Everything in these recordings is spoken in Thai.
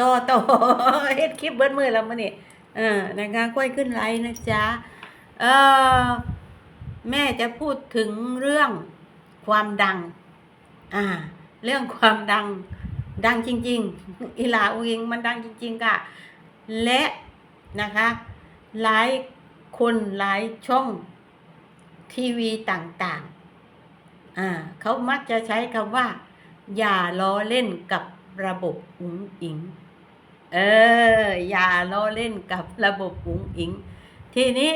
ต่อต่อเฮ็ดคลิปเบิ้มือแล้วมื้อนี้เออนะคะค่อยขึ้นไลน์นะจ๊ะเออแม่จะพูดถึงเรื่องความดัง อ่า เรื่องความดัง ดังจริง ๆ อีลาอุยิงมันดังจริง ๆ ค่ะ และนะคะ หลายคนหลายช่องทีวีต่างๆ อ่าเขามักจะใช้คำว่า อย่าล้อเล่นกับระบบอุ๋งอิง เออ อย่าล้อเล่นกับระบบอุ๋งอิง ทีนี้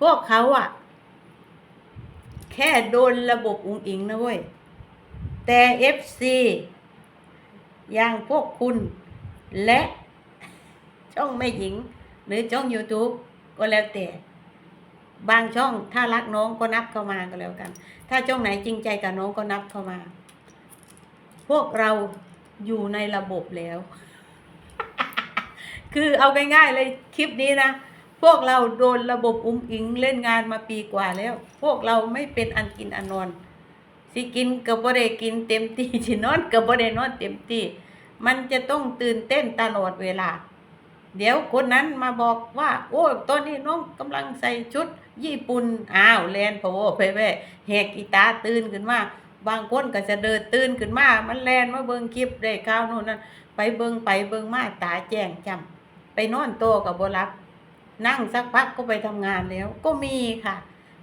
พวกเขาอะแค่โดนระบบอุ๋งอิงนะเว้ย แต่เอฟซีอย่างพวกคุณและช่องแม่หญิง หรือช่อง YouTube ก็แล้วแต่ บางช่องถ้ารักน้องก็นับเข้ามาก็แล้วกัน ถ้าช่องไหนจริงใจกับน้องก็นับเข้ามา พวกเราอยู่ในระบบแล้ว คือเอาง่ายๆเลยคลิปนี้นะ พวกเราโดนระบบอุ้มอิงเล่นงานมาปีกว่าแล้ว พวกเราไม่เป็นอันกินอันนอน สิกินก็บ่ได้กินเต็มที่สินอนก็บ่ได้นอนเต็มที่ มันจะต้องตื่นเต้นตลอดเวลา เดี๋ยวคนนั้นมาบอกว่า โอ้ตอนนี้น้องกำลังใส่ชุด ญี่ปุ่นอ้าวแลนพะโวไปแว่แหกอีตาตื่นขึ้นมาบางคนก็จะเดินตื่นขึ้นมา มันแลนมาเบิ่งคลิปได้ข้าวโน่นนั่นไปเบิ่งไปเบิ่งมาตาแจ้งจำ ไปนอนโตกับบรับ นั่งสักพักก็ไปทำงานแล้ว ก็มีค่ะ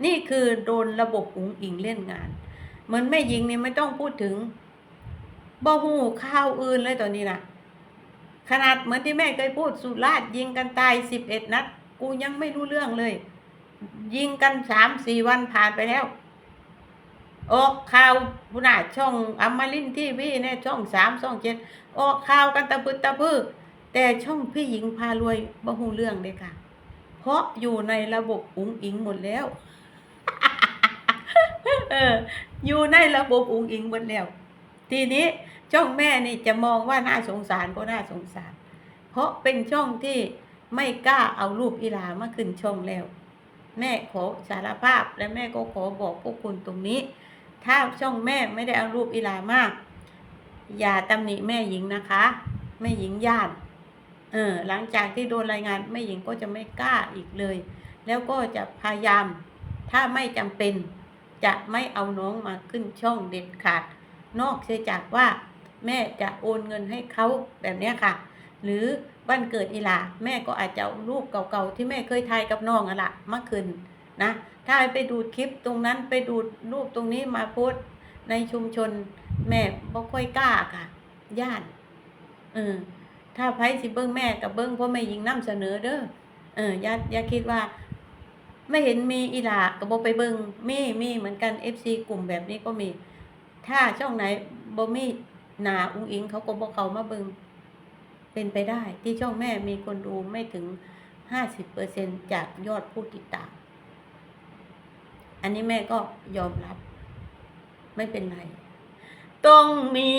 นี่คือโดนระบบอุ๋งอิงเล่นงาน เหมือนแม่หญิงนี่ไม่ต้องพูดถึงบ่หูข้าวอื่นเลยตอนนี้นะขนาดเหมือนที่แม่เคยพูดสุราษยิงกันตายสิบเอ็ดนัด กูยังไม่รู้เรื่องเลย ยิงกันสามสี่วันผ่านไปแล้วออกข่าวผู้น่าช่องอมรินทีวีเนี่ยช่องสามช่องเจ็ดออกข่าวกันตะพึดตะพือ แต่ช่องพี่หญิงพารวยบ่หูเรื่องเลยค่ะ เพราะอยู่ในระบบอุ๋งอิงหมดแล้วเอออยู่ในระบบอุ๋งอิงหมดแล้ว ทีนี้ช่องแม่นี่จะมองว่าน่าสงสารก็น่าสงสาร เพราะเป็นช่องที่ไม่กล้าเอารูปอีหลามาขึ้นช่องแล้ว แม่ขอสารภาพและแม่ก็ขอบอกพวกคุณตรงนี้ ถ้าช่องแม่ไม่ได้เอารูปอีหลามาก อย่าตำหนิแม่หญิงนะคะ แม่หญิงญาติ เออหลังจากที่โดนรายงานแม่หญิงก็จะไม่กล้าอีกเลย แล้วก็จะพยายามถ้าไม่จำเป็น จะไม่เอาน้องมาขึ้นช่องเด็ดขาด นอกเสียจากว่า แม่จะโอนเงินให้เขาแบบนี้ค่ะ หรือวันเกิดอีหลาแม่ก็อาจจะรูปเก่าๆที่แม่เคยถ่ายกับน้องอะละมาคืนนะถ้าไปดูดคลิปตรงนั้นไปดูดรูปตรงนี้มาโพสในชุมชน แม่บ่ค่อยกล้าค่ะ ย่านเออ ถ้าไผสิเบิ้งแม่กับเบิ้งพราะแม่ยิงนํเสนอเด้อเอออย่าอย่าคิดว่า ไม่เห็นมีอีหลาก็บ่ไปเบิ้งมีมีเหมือนกัน FC กลุ่มแบบนี้ก็มี ถ้าช่องไหนบ่มีหนาอุ้งอิงเขาก็บ่เขามาเบิงเป็นไปได้ ที่ช่องแม่มีคนดูไม่ถึง50%จากยอดผู้ติดตาม อันนี้แม่ก็ยอมรับ ไม่เป็นไร ต้องมี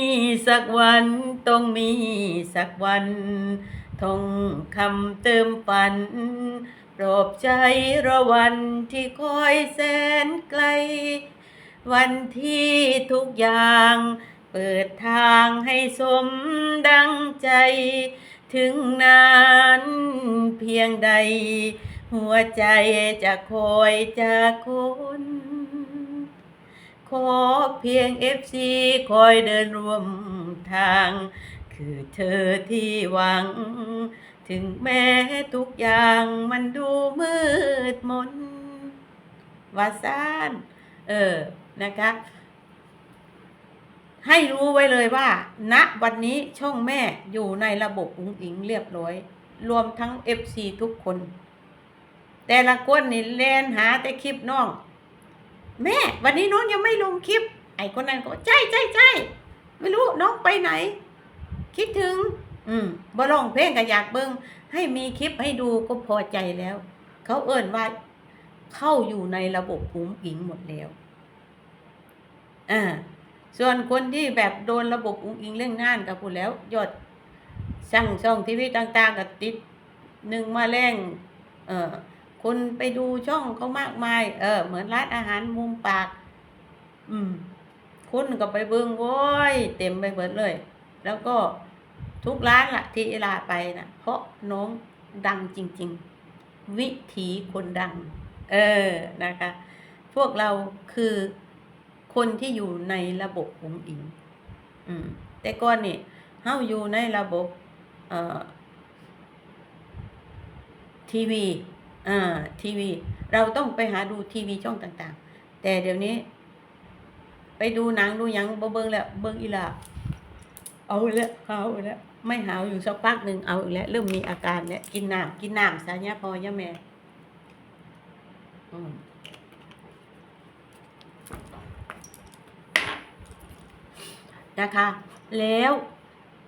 สักวัน ต้องมีสักวันท่องคำเติมฝันปลอบใจระวันที่คอยแสนไกล วันที่ทุกอย่าง เปิดทางให้สมดังใจ ถึงนานเพียงใด หัวใจจะคอยจากคน ขอเพียงเอฟซีคอยเดินร่วมทาง คือเธอที่หวัง ถึงแม้ทุกอย่างมันดูมืดมนวาซานเออ นะคะ ให้รู้ไว้เลยว่าณวันนี้ช่องแม่อยู่ในระบบอุ๋งอิงเรียบร้อย รวมทั้ง FC ทุกคน แต่ละคนนี่แลนหาแต่คลิปน้อง แม่วันนี้น้องยังไม่ลงคลิป ไอ้คนนั้นก็ใช่ใช่ใช่ไม่รู้น้องไปไหน คิดถึง อืมบ่ร้องเพลงก็อยากเบิ่งให้มีคลิปให้ดูก็พอใจแล้ว เขาเอิ่นว่าเข้าอยู่ในระบบอุ๋งอิงหมดแล้วอ่าส่วนคนที่แบบโดนระบบอุ๋งอิงเล่นงานกับพูดแล้ว ยอดช่งช่องทีวีต่าง ๆกับติดหนึ่งมาแรงเออ คนไปดูช่องเขามากมาย เออ เหมือนร้านอาหารมุมปาก อืมคุณก็ไปเบิ่งโว้ยเต็มไปหมดเลย แล้วก็ทุกร้านละที่เอลาไปนะเพราะน้องดังจริง ๆ วิถีคนดัง เออนะคะ พวกเราคือคนที่อยู่ในระบบของอิงอืม แต่ก่อนนี่เฮาอยู่ในระบบ เอ่อทีวี ทีวี เราต้องไปหาดูทีวีช่องต่างๆ แต่เดี๋ยวนี้ ไปดูหนังดูยังบ่เบิ่งแล้วเบิ่งอีหลาเอาแล้วเอาแล้วไม่หาวอยู่สักพักหนึ่งเอาอีกแล้วเริ่มมีอาการแล้วกินน้ำกินน้ำซะเนี่ยพอย่าแม่อืมนะคะ แล้ว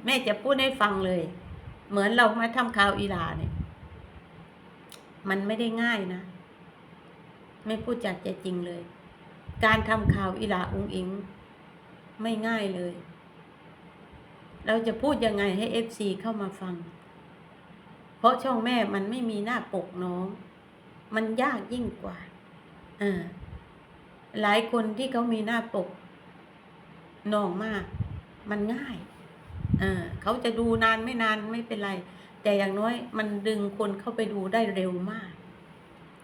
แม่จะพูดให้ฟังเลย เหมือนเรามาทำข่าวอีหลาเนี่ย มันไม่ได้ง่ายนะ ไม่พูดจากใจจริงเลย การทำข่าวอีหลาอุงอิง ไม่ง่ายเลย เราจะพูดยังไงให้เอฟซีเข้ามาฟัง เพราะช่องแม่มันไม่มีหน้าปกน้อง มันยากยิ่งกว่าอ่าหลายคนที่เขามีหน้าปกนองมาก มันง่ายอ่าเขาจะดูนานไม่นานไม่เป็นไร แต่อย่างน้อยมันดึงคนเข้าไปดูได้เร็วมาก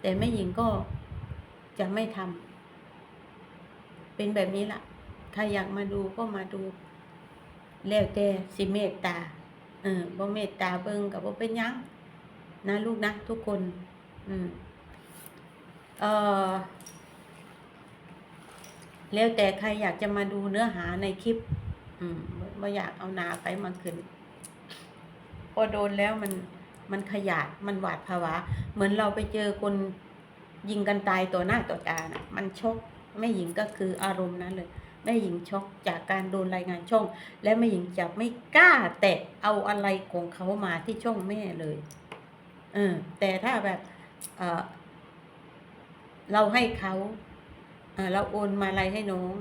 แต่แม่หญิงก็จะไม่ทำเป็นแบบนี้ล่ะ ใครอยากมาดูก็มาดู แล้วแต่สิเมตตา เออบ่เมตตาเบิ่งกับบ่เป็นยังนะลูกนะทุกคน อืม เออแล้วแต่ใครอยากจะมาดูเนื้อหาในคลิป อืมบ่บ่อยากเอานาไปมาขึ้น อโดนแล้วมันมันขยาดมันหวาดภาวะ เหมือนเราไปเจอคนยิงกันตายต่อหน้าต่อตานะมันชกแม่หญิงก็คืออารมณ์นั้นเลยแม่หญิงช็อกจากการโดนรายงานช่อง และแม่หญิงจะไม่กล้าแตะเอาอะไรของเขามาที่ช่องแม่เลยเออแต่ถ้าแบบเออเราให้เขาเเราโอนมาอะไรให้น้อง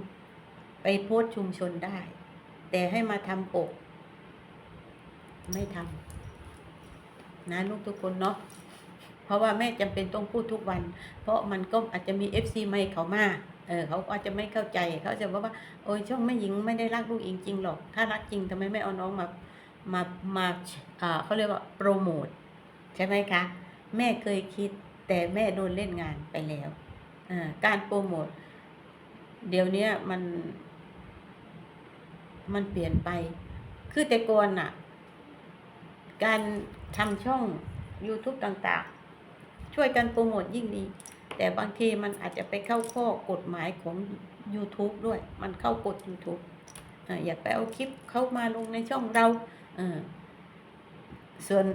ไปโพสต์ชุมชนได้ แต่ให้มาทำปก ไม่ทำนะลูกทุกคนเนาะเพราะว่าแม่จำเป็นต้องพูดทุกวัน เพราะมันก็อาจจะมีเอฟซีไม่เขามาเออเขาอาจจะไม่เข้าใจเขาจะบอกว่า โอ้ยช่องแม่หญิงไม่ได้รักลูกอิงจริงหรอก ถ้ารักจริงทำไมไม่เอาน้องมามามาอ่าเขาเรียกว่าโปรโมทใช่ไหมคะ แม่เคยคิดแต่แม่โดนเล่นงานไปแล้วอการโปรโมทเดี๋ยวนี้มัน มันเปลี่ยนไป คือแต่ก่อนน่ะ การทำช่อง YouTube ต่างๆ ช่วยกันโปรโมทยิ่งดี แต่บางทีมันอาจจะไปเข้าข้อกฎหมายของ YouTube ด้วย มันเข้ากฎ YouTube อ่าอยากไปเอาคลิปเข้ามาลงในช่องเราเออส่วน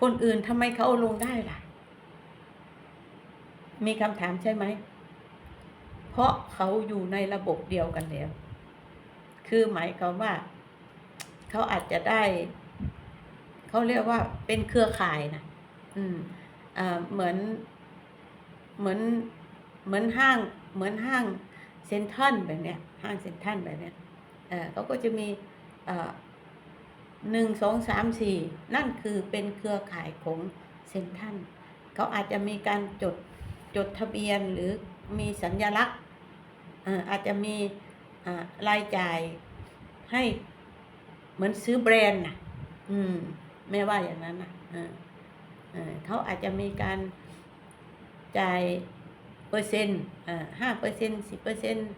คนอื่นทำไมเขาเอาลงได้ล่ะ มีคำถามใช่ไหม เพราะเขาอยู่ในระบบเดียวกันแล้ว คือหมายความว่า เขาอาจจะได้ เขาเรียกว่าเป็นเครือข่ายนะอืมอ่าเหมือนเหมือนเหมือนห้างเหมือนห้างเซ็นทรัลแบบเนี้ยห้างเซ็นทรัลแบบเนี้ยเออเขาก็จะมีเอ่อหนึ่งสองสามสี่นั่นคือเป็นเครือข่ายของเซ็นทรัลเขาอาจจะมีการจดจดทะเบียนหรือมีสัญลักษณ์เอ่ออาจจะมีอ่ารายจ่ายให้เหมือนซื้อแบรนด์นะอืม แม่ว่าอย่างนั้นนะเออเออเขาอาจจะมีการจ่ายเปอร์เซ็นต์ห้าเปอร์เซ็นต์สิบเปอร์เซ็นต์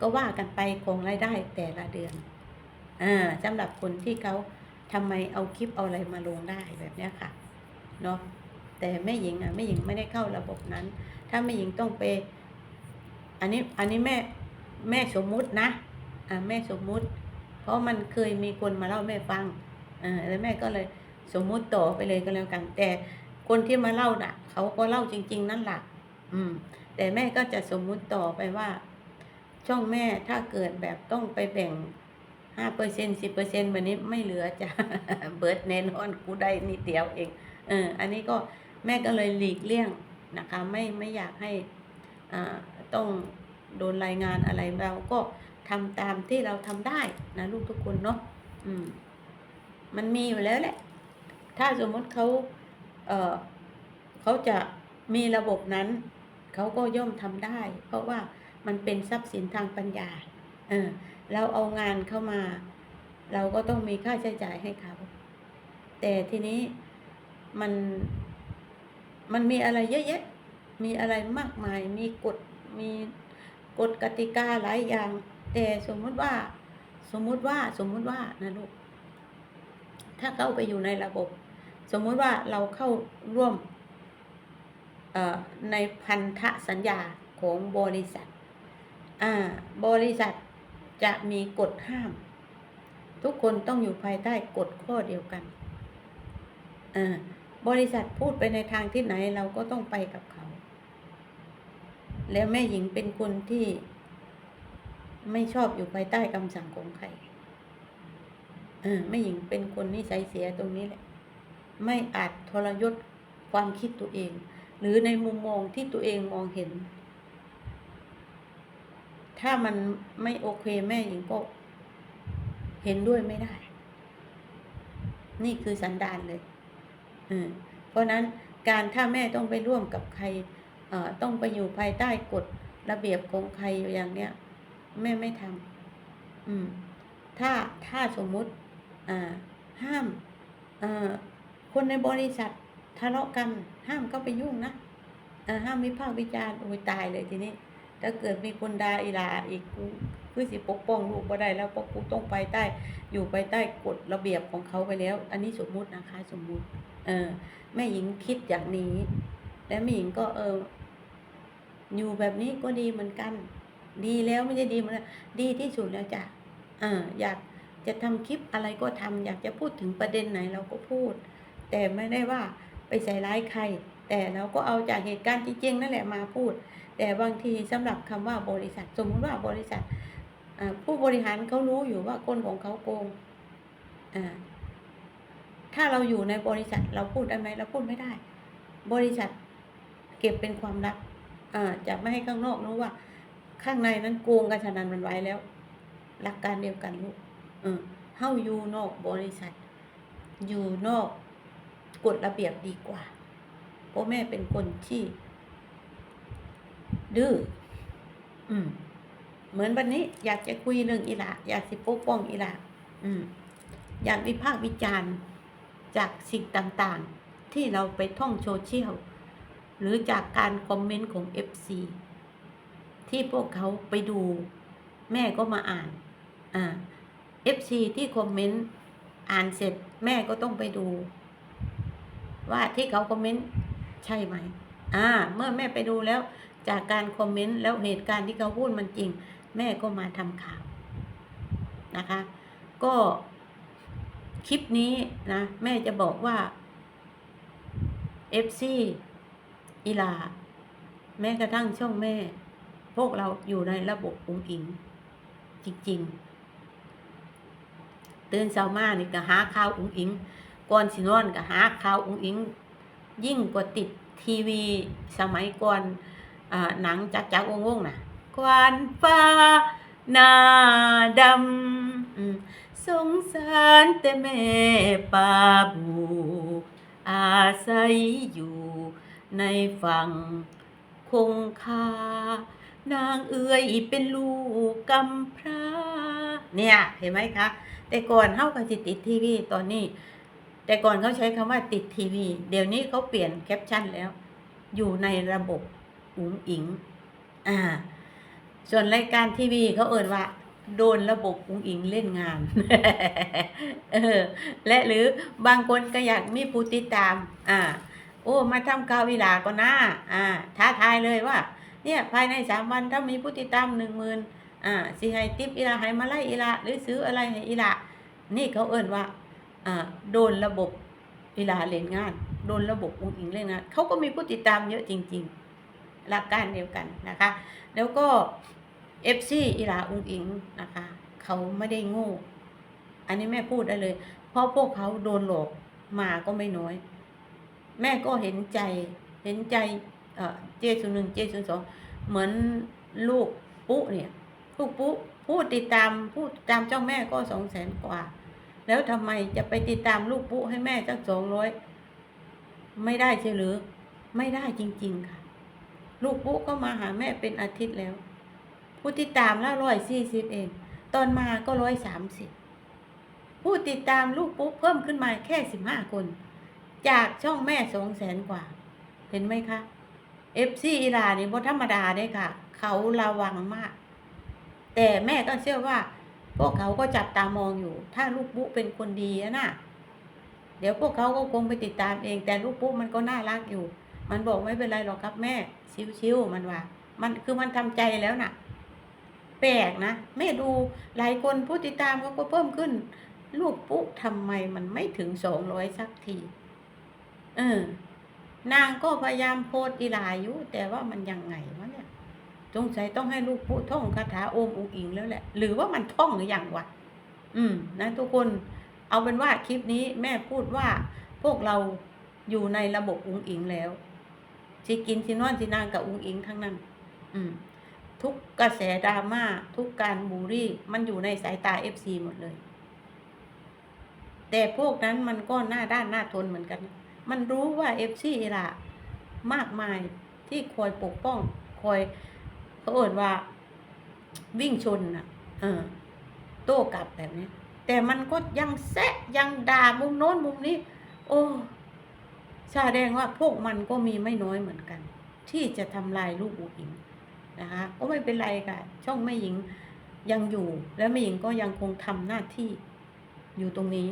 ก็ว่ากันไปของรายได้แต่ละเดือนอ่าสำหรับคนที่เขาทำไมเอาคลิปเอาอะไรมาลงได้แบบนี้ค่ะเนาะแต่แม่หญิงอะแม่หญิงไม่ได้เข้าระบบนั้น ถ้าแม่หญิงต้องไป อันนี้อันนี้แม่แม่สมมุตินะ อ่าแม่สมมุติ เพราะมันเคยมีคนมาเล่าแม่ฟัง แล้วแม่ก็เลยสมมุติต่อไปเลยก็แล้วกัน แต่คนที่มาเล่าน่ะ เขาก็เล่าจริง ๆ นั่นแหละอืม แต่แม่ก็จะสมมุติต่อไปว่า ช่องแม่ถ้าเกิดแบบต้องไปแบ่งห้าเปอร์เซ็นสิบเปอร์เซ็นต์วันนี้ไม่เหลือจะเบิร์ดแน่นอนกูได้นิดเดียวเองเอออันนี้ก็แม่ก็เลยหลีกเลี่ยงนะคะ ไม่ไม่อยากให้อ่าต้องโดนรายงานอะไรเราก็ทำตามที่เราทำได้นะลูกทุกคนเนาะอืม มันมีอยู่แล้วแหละ ถ้าสมมติเขาเออเขาจะมีระบบนั้น เขาก็ย่อมทำได้ เพราะว่ามันเป็นทรัพย์สินทางปัญญา เออ เราเอางานเข้ามา เราก็ต้องมีค่าใช้จ่ายให้เขา แต่ทีนี้มันมันมีอะไรเยอะแยะ มีอะไรมากมาย มีกฎ มีกฎกติกาหลายอย่าง แต่สมมุติว่า สมมุติว่า สมมุติว่านะลูก ถ้าเข้าไปอยู่ในระบบ สมมุติว่าเราเข้าร่วมในพันธสัญญาของบริษัท บริษัทจะมีกฎห้าม ทุกคนต้องอยู่ภายใต้กฎข้อเดียวกัน บริษัทพูดไปในทางที่ไหนเราก็ต้องไปกับเขา แล้วแม่หญิงเป็นคนที่ไม่ชอบอยู่ภายใต้คำสั่งของใคร เออแม่หญิงเป็นคนนิสัยเสียตรงนี้แหละ ไม่อาจทรยศความคิดตัวเอง หรือในมุมมองที่ตัวเองมองเห็น ถ้ามันไม่โอเคแม่หญิงก็เห็นด้วยไม่ได้ นี่คือสันดานเลยเออเพราะนั้นการถ้าแม่ต้องไปร่วมกับใครเอ่อต้องไปอยู่ภายใต้กฎระเบียบของใครอย่างเนี้ยแม่ไม่ทำอืม ถ้าถ้าสมมุติ ห้ามคนในบริษัททะเลาะกันห้ามเข้าไปยุ่งนะห้ามวิพากษ์วิจารณ์โอ้ยตายเลยทีนี้ ถ้าเกิดมีคนด่าอีหลาอีกกูคือสิปกป้องลูกบ่ได้แล้วเพราะกูต้องไปใต้ อยู่ไปใต้กฎระเบียบของเขาไปแล้ว อันนี้สมมุตินะคะ สมมุติ เออแม่หญิงคิดอย่างนี้ และแม่หญิงก็เอออยู่แบบนี้ก็ดีเหมือนกัน ดีแล้วไม่ใช่ดีเหมือนกันดีที่สุดแล้วจ้ะออยาก จะทำคลิปอะไรก็ทำอยากจะพูดถึงประเด็นไหนเราก็พูด แต่ไม่ได้ว่าไปใส่ร้ายใคร แต่เราก็เอาจากเหตุการณ์จริงๆนั่นแหละมาพูด แต่บางทีสำหรับคำว่าบริษัท สมมุติว่าบริษัทผู้บริหารเขารู้อยู่ว่าคนของเขาโกงถ้าเราอยู่ในบริษัทเราพูดได้ไหมเราพูดไม่ได้ บริษัทเก็บเป็นความลับจะไม่ให้ข้างนอกรู้ว่า ข้างในนั้นโกงกันฉะนันมันไว้แล้ว หลักการเดียวกันลูก เออเฮาอยู่นอกบริษัท อยู่นอกกฎระเบียบดีกว่าเพราะแม่เป็นคนที่ ดื้ออืม เหมือนวันนี้ อยากจะคุยเรื่องอีหลาอยากสิปกป้องอีหลาอืม อยากวิพากษ์วิจารณ์จากสิ่งต่างๆ ที่เราไปท่องโซเชียลหรือจากการคอมเมนต์ของ FC ที่พวกเขาไปดู แม่ก็มาอ่าน อ่า FC ที่คอมเมนต์อ่านเสร็จแม่ก็ต้องไปดู ว่าที่เขาคอมเมนต์ใช่ไหม อ่า เมื่อแม่ไปดูแล้ว จากการคอมเมนต์แล้วเหตุการณ์ที่เขาพูดมันจริง แม่ก็มาทำข่าวนะคะ ก็คลิปนี้นะ แม่จะบอกว่า FC อีลา แม้กระทั่งช่องแม่ พวกเราอยู่ในระบบอุ้งอิง จริง ๆ ตื่นเช้ามานี่ก็หาข่าวอุ้งอิงก่อนสินอนก็หาข่าวอุ้งอิง ยิ่งกว่าติดทีวีสมัยก่อนอ่าหนังจักจักวงวงน่ะควันฟ้านาดำสงสารแต่แม่ป่าบูอาศัยอยู่ในฝั่งคงคานางเอื้อยเป็นลูกกำพร้า เนี่ย เห็นไหมคะ แต่ก่อนเฮาก็สิติดทีวีตอนนี้ แต่ก่อนเขาใช้คำว่าติดทีวี เดี๋ยวนี้เขาเปลี่ยนแคปชั่นแล้ว อยู่ในระบบอุ๋งอิง อ่า ส่วนรายการทีวีเขาเอ่ยว่า โดนระบบอุ๋งอิงเล่นงานเออและหรือบางคนก็อยากมีผู้ติดตาม อ่า โอ้ มาทำข่าววิลาก็น่าอ่า ท้าทายเลยว่า เนี่ยภายในสามวันถ้ามีผู้ติดตามหนึ่งหมื่น อ่าสิให้ติปอีลาให้มาไล่อีลาหรือซื้ออะไรให้อีลานี่เขาเอ่นว่าอ่าโดนระบบอีลาเล่นงาน โดนระบบอุ้งอิงเล่นงานเขาก็มีผู้ติดตามเยอะจริง ๆ หลักการเดียวกันนะคะ แล้วก็เอฟซีอีลาอุ้งอิงนะคะเขาไม่ได้โง่อันนี้แม่พูดได้เลย เพราะพวกเขาโดนหลอกมาก็ไม่น้อย แม่ก็เห็นใจเห็นใจเอ่อเจศูนย์หนึ่งเจศูนย์สองเหมือนลูกปุ๊เนี่ย ลูกปุ๊ผู้ติดตามผู้ติดตามเจ้าแม่ก็สองแสนกว่า แล้วทำไมจะไปติดตามลูกปุ๊ให้แม่สักสองร้อยไม่ได้ใช่หรือ ไม่ได้จริง ๆค่ะ ลูกปุ๊ก็มาหาแม่เป็นอาทิตย์แล้ว ผู้ติดตามแล้วร้อยสี่สิบเอง ตอนมาก็ร้อยสามสิบผู้ติดตามลูกปุ๊เพิ่มขึ้นมาแค่สิบห้าคน จากช่องแม่สองแสนกว่า เห็นไหมคะเอฟซีอีลานี่บธรรมดาเด้ค่ะ เขาระวังมาก แต่แม่ก็เชื่อว่า พวกเขาก็จับตามองอยู่ ถ้าลูกปุ๊เป็นคนดีอะนะเดี๋ยวพวกเขาก็คงไปติดตามเอง แต่ลูกปุ๊มันก็น่ารักอยู่ มันบอกไม่เป็นไรหรอกครับแม่ ชิวๆมันว่า มันคือมันทำใจแล้วน่ะ แปลกนะแม่ดูหลายคนผู้ติดตามเขาก็เพิ่มขึ้น ลูกปุ๊ทำไมมันไม่ถึงสองร้อยสักที เออ นางก็พยายามโพสต์อีหลาอยู่แต่ว่ามันยังไงวะเนี่ย สงสัยต้องให้ลูกปุ๊ท่องคาถาโอมอุกอิงแล้วแหละ หรือว่ามันท่องหรือยังวะอืม นะ ทุกคนเอาเป็นว่าคลิปนี้แม่พูดว่าพวกเราอยู่ในระบบอุงอิงแล้วสิกินสินอนสินางกับอุงอิงทั้งนั้น อืม ทุกกระแสดราม่าทุกการบูลลี่มันอยู่ในสายตาเอฟซีหมดเลย แต่พวกนั้นมันก็หน้าด้านหน้าทนเหมือนกัน มันรู้ว่าเอฟซีล่ะมากมายที่คอยปกป้องคอย เขาเอ่นว่า วิ่งชนน่ะ เออ โต้กลับแบบนี้ แต่มันก็ยังแซะยังด่ามุมโน้นมุมนี้ โอ้แสดงว่าพวกมันก็มีไม่น้อยเหมือนกัน ที่จะทำลายลูกอุ๋งอิงนะคะก็ไม่เป็นไรค่ะ ช่องแม่หญิงยังอยู่ แล้วแม่หญิงก็ยังคงทำหน้าที่อยู่ตรงนี้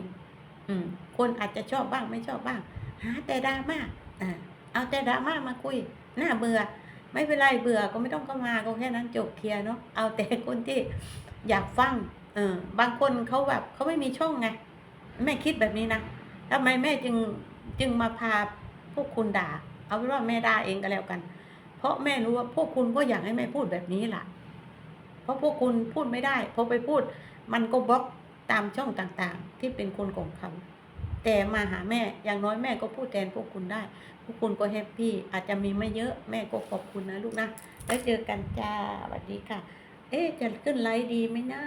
อืม คนอาจจะชอบบ้างไม่ชอบบ้าง หาแต่ดราม่าอ่าเอาแต่ดราม่ามาคุยหน้าเบื่อ ไม่เป็นไรเบื่อก็ไม่ต้องเข้ามาก็แค่นั้นจบเคลียร์เนาะเอาแต่คนที่อยากฟังเออบางคนเขาแบบเขาไม่มีช่องไงแม่คิดแบบนี้นะทำไมแม่จึงจึงมาพาพวกคุณด่า เอาเป็นว่าแม่ด่าเองก็แล้วกัน เพราะแม่รู้ว่าพวกคุณก็อยากให้แม่พูดแบบนี้ล่ะ เพราะพวกคุณพูดไม่ได้พอไปพูด มันก็บล็อกตามช่องต่างๆ ที่เป็นคนของเขา แต่มาหาแม่อย่างน้อยแม่ก็พูดแทนพวกคุณได้ พวกคุณก็แฮปปี้อาจจะมีไม่เยอะแม่ก็ขอบคุณนะลูกนะแล้วเจอกันจ้าสวัสดีค่ะ เอ๊ะจะขึ้นไลฟ์ดีไหมนะ